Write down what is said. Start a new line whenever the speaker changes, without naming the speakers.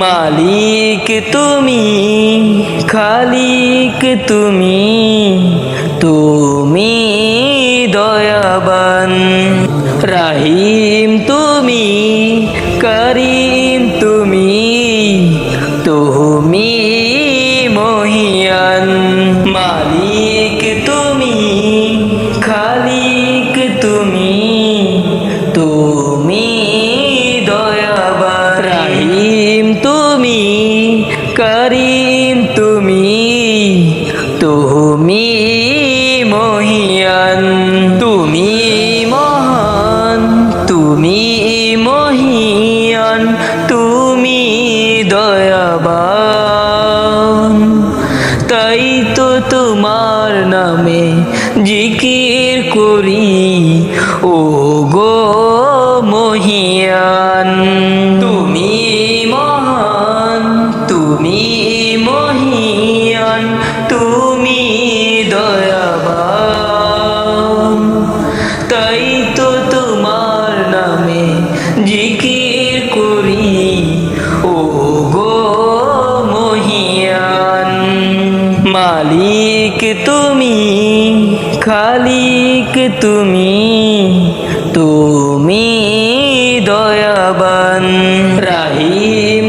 মালিক তুমি খালিক তুমি তুমি দয়াবান রাহিম তুমি করিম তুমি তুমি মহিয়ান। তুমি মহান, তুমি মহিয়ান, তুমি দয়াবান। তাই তো তোমার নামে জিকির করি ও গো মহিয়ান। তুমি দয়াবান। তাই তো তোমার নামে জিকির করি। ও গো মহিয়ান, মালিক তুমি, খালিক তুমি তুমি দয়াবান। রাহি